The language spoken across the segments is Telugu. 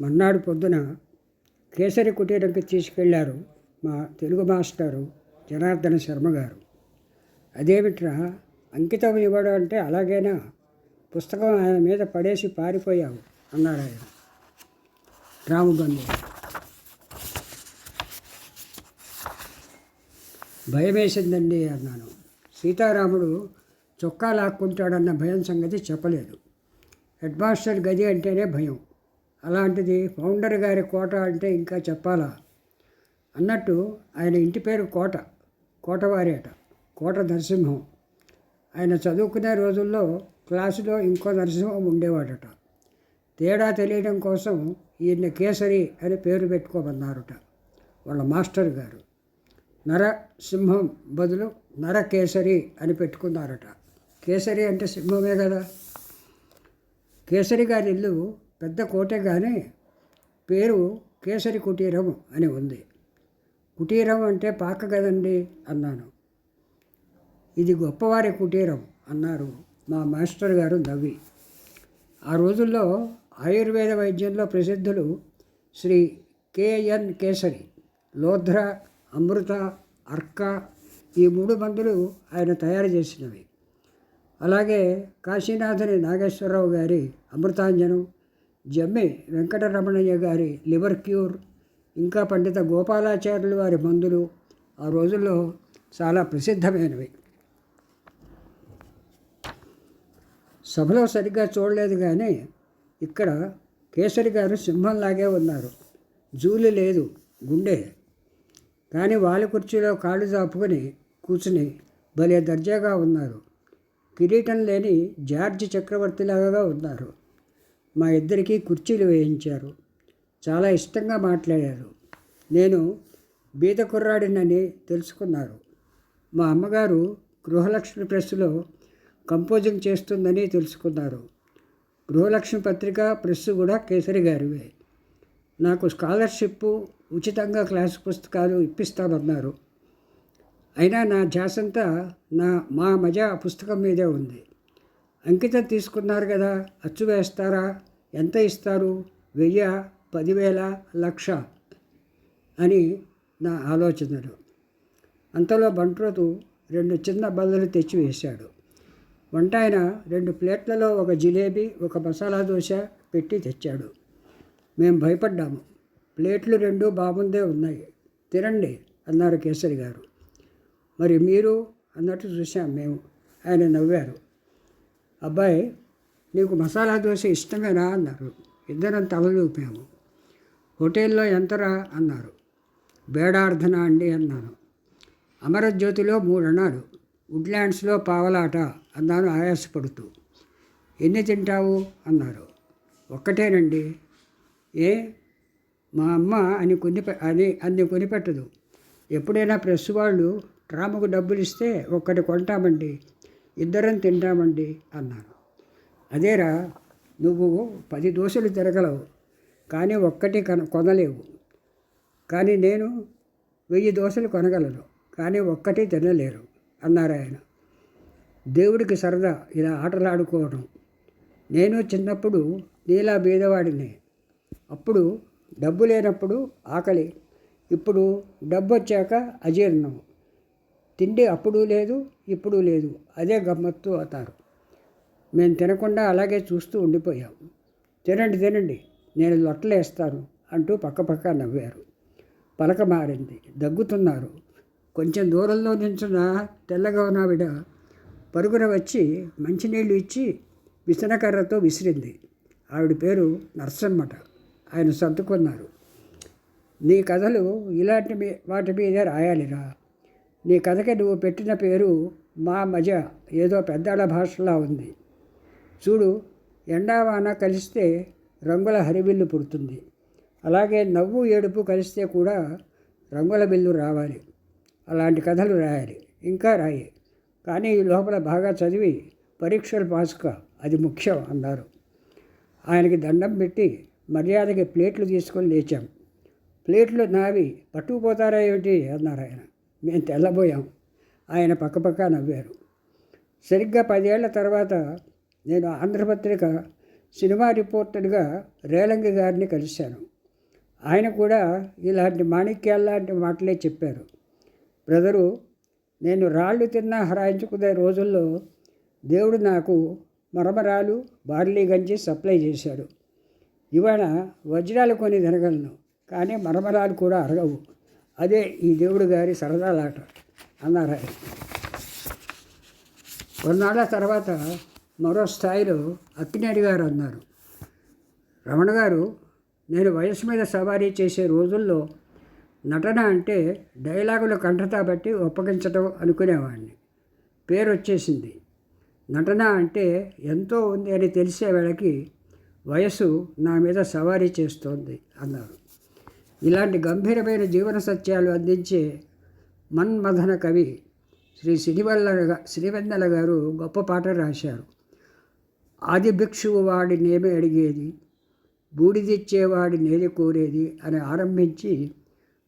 మన్నాడు పొద్దున కేసరి కుటీరంకి తీసుకెళ్ళారు మా తెలుగు మాస్టారు జనార్దన శర్మ గారు. అదేమిట్రా? అంకితం ఇవ్వడం అంటే అలాగేనా? పుస్తకం ఆయన మీద పడేసి పారిపోయావు అన్నాడు ఆయన. రామబంధు భయమేసిందండి అన్నాను. సీతారాముడు చొక్కా లాక్కుంటాడన్న భయం సంగతి చెప్పలేదు. హెడ్ మాస్టర్ గది అంటేనే భయం. అలాంటిది ఫౌండర్ గారి కోట అంటే ఇంకా చెప్పాలా? అన్నట్టు ఆయన ఇంటి పేరు కోట కోటవారేట కోట నరసింహం. ఆయన చదువుకునే రోజుల్లో క్లాసులో ఇంకో నరసింహం ఉండేవాడట. తేడా తెలియడం కోసం ఈయన కేసరి అని పేరు పెట్టుకోమన్నారట వాళ్ళ మాస్టర్ గారు. నరసింహం బదులు నరకేసరి అని పెట్టుకున్నారట. కేసరి అంటే సింహమే కదా? కేసరి గారి ఇల్లు పెద్ద కోట కానీ పేరు కేసరి కుటీరం అని ఉంది. కుటీరం అంటే పాక కదండి అన్నాను. ఇది గొప్పవారి కుటీరం అన్నారు మా మాస్టర్ గారు నవ్వి. ఆ రోజుల్లో ఆయుర్వేద వైద్యంలో ప్రసిద్ధులు శ్రీ కేఎన్ కేసరి లోధ్ర అమృత అర్క ఈ మూడు మందులు ఆయన తయారు చేసినవి. అలాగే కాశీనాథుని నాగేశ్వరరావు గారి అమృతాంజనం జమ్మి వెంకటరమణయ్య గారి లివర్ క్యూర్ ఇంకా పండిత గోపాలాచార్యులు వారి మందులు ఆ రోజుల్లో చాలా ప్రసిద్ధమైనవి. సభలో సరిగ్గా చూడలేదు కానీ ఇక్కడ కేసరి గారు సింహంలాగే ఉన్నారు. జూలు లేదు గుండె. కానీ వాళ్ళ కుర్చీలో కాళ్ళు చాపుకొని కూర్చుని భలే దర్జాగా ఉన్నారు. కిరీటం లేని జార్జ్ చక్రవర్తిలాగా ఉన్నారు. మా ఇద్దరికీ కుర్చీలు వేయించారు. చాలా ఇష్టంగా మాట్లాడారు. నేను బీద కుర్రాడినని తెలుసుకున్నారు. మా అమ్మగారు గృహలక్ష్మి ప్రెస్లో కంపోజింగ్ చేస్తుందని తెలుసుకున్నారు. గృహలక్ష్మి పత్రిక ప్రెస్ కూడా కేసరి గారివే. నాకు స్కాలర్షిప్ ఉచితంగా క్లాస్ పుస్తకాలు ఇప్పిస్తామన్నారు అయినా నా ధ్యాసంతా నా మా మజా పుస్తకం మీదే ఉంది. అంకితం తీసుకున్నారు కదా అచ్చు వేస్తారా? ఎంత ఇస్తారు? వెయ్యి? పదివేల? లక్ష? అని నా ఆలోచనలు. అంతలో బంట్రోతు రెండు చిన్న బల్లలు తెచ్చి వేశాడు. వంట ఆయన రెండు ప్లేట్లలో ఒక జిలేబీ ఒక మసాలా దోశ పెట్టి తెచ్చాడు. మేము భయపడ్డాము. ప్లేట్లు రెండు బాగుందే ఉన్నాయి. తినండి అన్నారు కేసరి గారు మరి మీరు? అన్నట్టు చూశాం మేము. ఆయన నవ్వారు. అబ్బాయి నీకు మసాలా దోశ ఇష్టమేనా అన్నారు. ఇద్దరం తలలు ఊపాము. హోటల్లో ఎంతరా అన్నారు. బేడార్థన అండి అన్నాను. అమరజ్యోతిలో మూడు అన్నాడు వుడ్లాండ్స్లో పావలాట అన్నాను ఆయాసపడుతూ. ఎన్ని తింటావు? అన్నారు. ఒక్కటేనండి. ఏ? మా అమ్మ అని కొని అని అన్ని కొనిపెట్టదు. ఎప్పుడైనా ప్రెస్ వాళ్ళు ట్రాముకు డబ్బులు ఇస్తే ఒక్కటి కొంటామండి. ఇద్దరం తింటామండి అన్నాను అదేరా నువ్వు పది దోశలు తిరగలవు కానీ ఒక్కటి కన కొనలేవు. కానీ నేను వెయ్యి దోశలు కొనగలను కానీ ఒక్కటి తినలేరు అన్నారు ఆయన. దేవుడికి సరదా ఇలా ఆటలాడుకోవడం. నేను చిన్నప్పుడు నీలా బీదవాడిని. అప్పుడు డబ్బు లేనప్పుడు ఆకలి. ఇప్పుడు డబ్బు వచ్చాక అజీర్ణం. తిండి అప్పుడు లేదు ఇప్పుడు లేదు. అదే గమ్మత్తు అవుతారు. మేము తినకుండా అలాగే చూస్తూ ఉండిపోయాం. తినండి తినండి నేను లొట్టలేస్తాను అంటూ పక్కపక్క నవ్వారు. పలక మారింది. దగ్గుతున్నారు. కొంచెం దూరంలో నించున్న తెల్లగా ఉన్నావిడ పరుగున వచ్చి మంచినీళ్ళు ఇచ్చి విసనకర్రతో విసిరింది. ఆవిడ పేరు నర్సమ్మట ఆయన సర్దుకున్నారు. నీ కథలు ఇలాంటి వాటి మీదే రాయాలిరా. నీ కథకి నువ్వు పెట్టిన పేరు మా మజ. ఏదో పెద్దాళ్ళ భాషలా ఉంది. చూడు ఎండావాన కలిస్తే రంగుల హరివిల్లు పుడుతుంది. అలాగే నవ్వు ఏడుపు కలిస్తే కూడా రంగుల బిల్లు రావాలి. అలాంటి కథలు రాయాలి. ఇంకా రాయి. కానీ ఈ లోపల బాగా చదివి పరీక్షలు పాసుక అది ముఖ్యం అన్నారు. ఆయనకి దండం పెట్టి మర్యాదకి ప్లేట్లు తీసుకొని లేచాం. ప్లేట్లు నావి పట్టుకుపోతారా ఏమిటి? అన్నారు ఆయన. మేము తెల్లబోయాం. ఆయన పక్కపక్క నవ్వారు. సరిగ్గా పదేళ్ళ తర్వాత నేను ఆంధ్రపత్రిక సినిమా రిపోర్టర్గా రేలంగి గారిని కలిశాను. ఆయన కూడా ఇలాంటి మాణిక్యాల్లాంటి మాటలే చెప్పారు. బ్రదరు నేను రాళ్ళు తిన్నా హరాయించుకునే రోజుల్లో దేవుడు నాకు మరమరాలు బార్లీ గంజి సప్లై చేశాడు. ఇవాళ వజ్రాలు కొని తినగలను కానీ మరమరాలు కూడా అరగవు. అదే ఈ దేవుడు గారి సరదాలాట అన్నారు ఆయన. కొన్నాళ్ళ తర్వాత మరో స్థాయిలో అక్కినేడి గారు అన్నారు. రమణ గారు నేను వయసు మీద సవారీ చేసే రోజుల్లో నటన అంటే డైలాగుల కంఠత బట్టి ఒప్పగించడం అనుకునేవాడిని పేరు వచ్చేసింది. నటన అంటే ఎంతో ఉంది అని తెలిసే వేళకి వయసు నా మీద సవారీ చేస్తోంది అన్నారు. ఇలాంటి గంభీరమైన జీవన సత్యాలు అందించే మన్మథన కవి శ్రీ సిరివల్ల శ్రీవెందల గారు గొప్ప పాట రాశారు. ఆది భిక్షువు వాడి నేమే అడిగేది బూడిదిచ్చేవాడి నేది కోరేది అని ఆరంభించి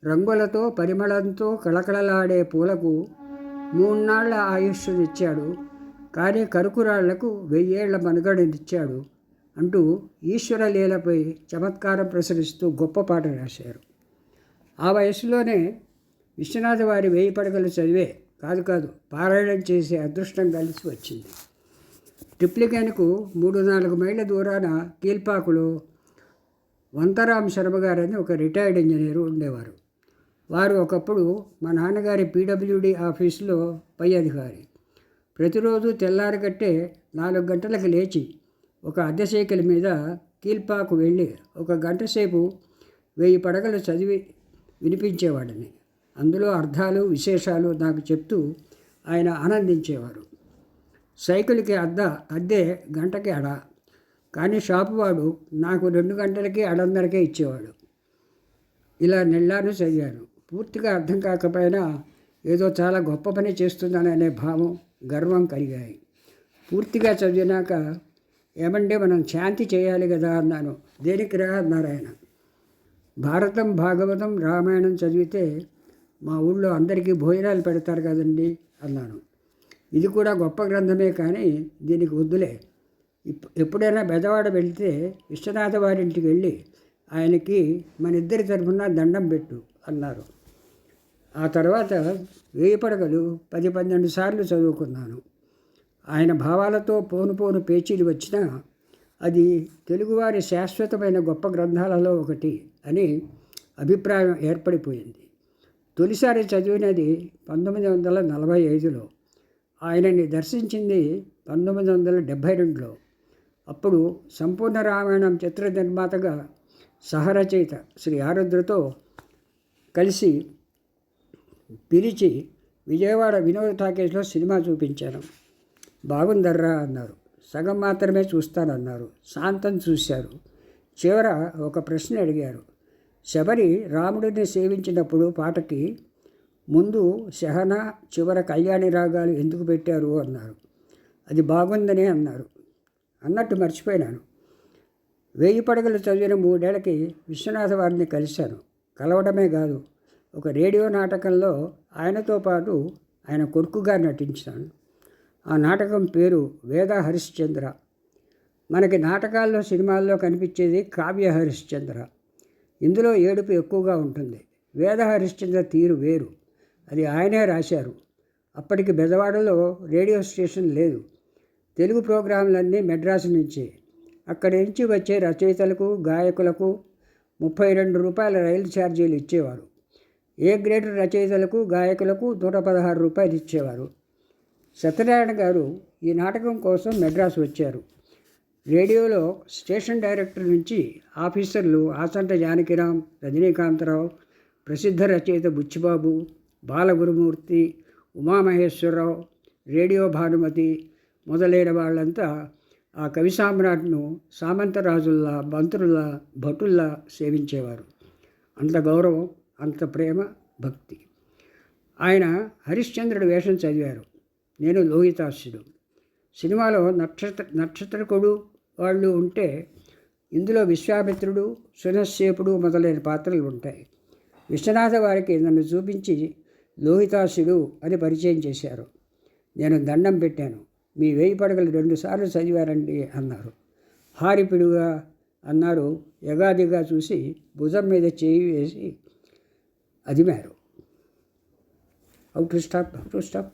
రంగులతో పరిమళంతో కళకళలాడే పూలకు మూన్నాళ్ళ ఆయుష్నిచ్చాడు కానీ కరుకురాళ్ళకు వెయ్యేళ్ళ మనుగడనిచ్చాడు. అంటూ ఈశ్వర లీలపై చమత్కారం ప్రసరిస్తూ గొప్ప పాట రాశారు. ఆ వయసులోనే విశ్వనాథ వారి వేయి పడగలు చదివే కాదు కాదు పారాయణం చేసే అదృష్టం కలిసి వచ్చింది. ట్రిప్లికెన్కు మూడు నాలుగు మైళ్ళ దూరాన కీల్పాకులో వంతరాం శర్మ గారని ఒక రిటైర్డ్ ఇంజనీరు ఉండేవారు. వారు ఒకప్పుడు మా నాన్నగారి పీడబ్ల్యూడి ఆఫీసులో పై అధికారి. ప్రతిరోజు తెల్లారగట్టే నాలుగు గంటలకు లేచి ఒక అద్దె సైకిల్ మీద కీల్పాకు వెళ్ళి ఒక గంట సేపు వెయ్యి పడగలు చదివి వినిపించేవాడిని. అందులో అర్థాలు విశేషాలు నాకు చెప్తూ ఆయన ఆనందించేవారు. సైకిల్కి అద్ద అద్దె గంటకి అడ. కానీ షాపు వాడు నాకు రెండు గంటలకి అడందరికే ఇచ్చేవాడు. ఇలా నెల్లాను చదివాను. పూర్తిగా అర్థం కాకపోయినా ఏదో చాలా గొప్ప పని చేస్తున్నాననే భావం గర్వం కలిగాయి. పూర్తిగా చదివినాక ఏమంటే మనం శాంతి చేయాలి కదా అన్నాను. దేనికి రా అన్నారు ఆయన భారతం భాగవతం రామాయణం చదివితే మా ఊళ్ళో అందరికీ భోజనాలు పెడతారు కదండి అన్నాను. ఇది కూడా గొప్ప గ్రంథమే కానీ దీనికి వద్దులే. ఎప్పుడైనా బెదవాడ వెళితే విశ్వనాథ వారింటికి వెళ్ళి ఆయనకి మన ఇద్దరి తరఫున దండం పెట్టు అన్నారు. ఆ తర్వాత వేయి పడగలు పది పన్నెండు సార్లు చదువుకున్నాను. ఆయన భావాలతో పోను పోను పేచీలు వచ్చినా అది తెలుగువారి శాశ్వతమైన గొప్ప గ్రంథాలలో ఒకటి అని అభిప్రాయం ఏర్పడిపోయింది. తొలిసారి చదివినది పంతొమ్మిది వందల నలభై ఐదులో. ఆయనని దర్శించింది పంతొమ్మిది వందల డెబ్భై రెండులో. అప్పుడు సంపూర్ణ రామాయణం చిత్ర నిర్మాతగా సహరచయిత శ్రీ ఆరుద్రతో కలిసి పిలిచి విజయవాడ వినోద టాకీస్లో సినిమా చూపించాను. బాగుందర్రా అన్నారు. సగం మాత్రమే చూస్తానన్నారు. శాంతం చూశారు. చివర ఒక ప్రశ్న అడిగారు. శబరి రాముడిని సేవించినప్పుడు పాటకి ముందు శహన చివర కళ్యాణి రాగాలు ఎందుకు పెట్టారు అన్నారు. అది బాగుందనే అన్నారు. అన్నట్టు మర్చిపోయినాను. వేయి పడగలు చదివిన మూడేళ్ళకి విశ్వనాథ వారిని కలిశాను. కలవడమే కాదు ఒక రేడియో నాటకంలో ఆయనతో పాటు ఆయన కొడుకుగా నటించాను. ఆ నాటకం పేరు వేద హరిశ్చంద్ర మనకి నాటకాల్లో సినిమాల్లో కనిపించేది కావ్య హరిశ్చంద్ర ఇందులో ఏడుపు ఎక్కువగా ఉంటుంది. వేద హరిశ్చంద్ర తీరు వేరు. అది ఆయనే రాశారు. అప్పటికి బెదవాడలో రేడియో స్టేషన్ లేదు. తెలుగు ప్రోగ్రాంలన్నీ మెడ్రాసు నుంచే. అక్కడి నుంచి వచ్చే రచయితలకు గాయకులకు ముప్పై రెండు రూపాయల రైలు ఛార్జీలు ఇచ్చేవారు. ఏ గ్రేడ్ రచయితలకు గాయకులకు నూట పదహారు రూపాయలు ఇచ్చేవారు. సత్యనారాయణ గారు ఈ నాటకం కోసం మెడ్రాస్ వచ్చారు. రేడియోలో స్టేషన్ డైరెక్టర్ నుంచి ఆఫీసర్లు ఆసంట జానకిరామ్ రజనీకాంతరావు ప్రసిద్ధ రచయిత బుచ్చిబాబు బాలగురుమూర్తి ఉమామహేశ్వరరావు రేడియో భానుమతి మొదలైన వాళ్ళంతా ఆ కవి సామ్రాట్ను సామంతరాజుల్లా మంత్రుల్లా భటుల్లా సేవించేవారు. అంత గౌరవం అంత ప్రేమ భక్తి. ఆయన హరిశ్చంద్రుడి వేషం చదివారు. నేను లోహితాసుడు. సినిమాలో నక్షత్ర నక్షత్రకుడు వాళ్ళు ఉంటే ఇందులో విశ్వామిత్రుడు సునశ్చేపుడు మొదలైన పాత్రలు ఉంటాయి. విశ్వనాథ వారికి నన్ను చూపించి లోహితాసుడు అని పరిచయం చేశారు. నేను దండం పెట్టాను. మీ వేయి పడగలు రెండుసార్లు చదివారండి అన్నారు. హారిపిడుగా అన్నారు. యగాదిగా చూసి భుజం మీద చేయి వేసి అదిమారు. How to stop how to stop?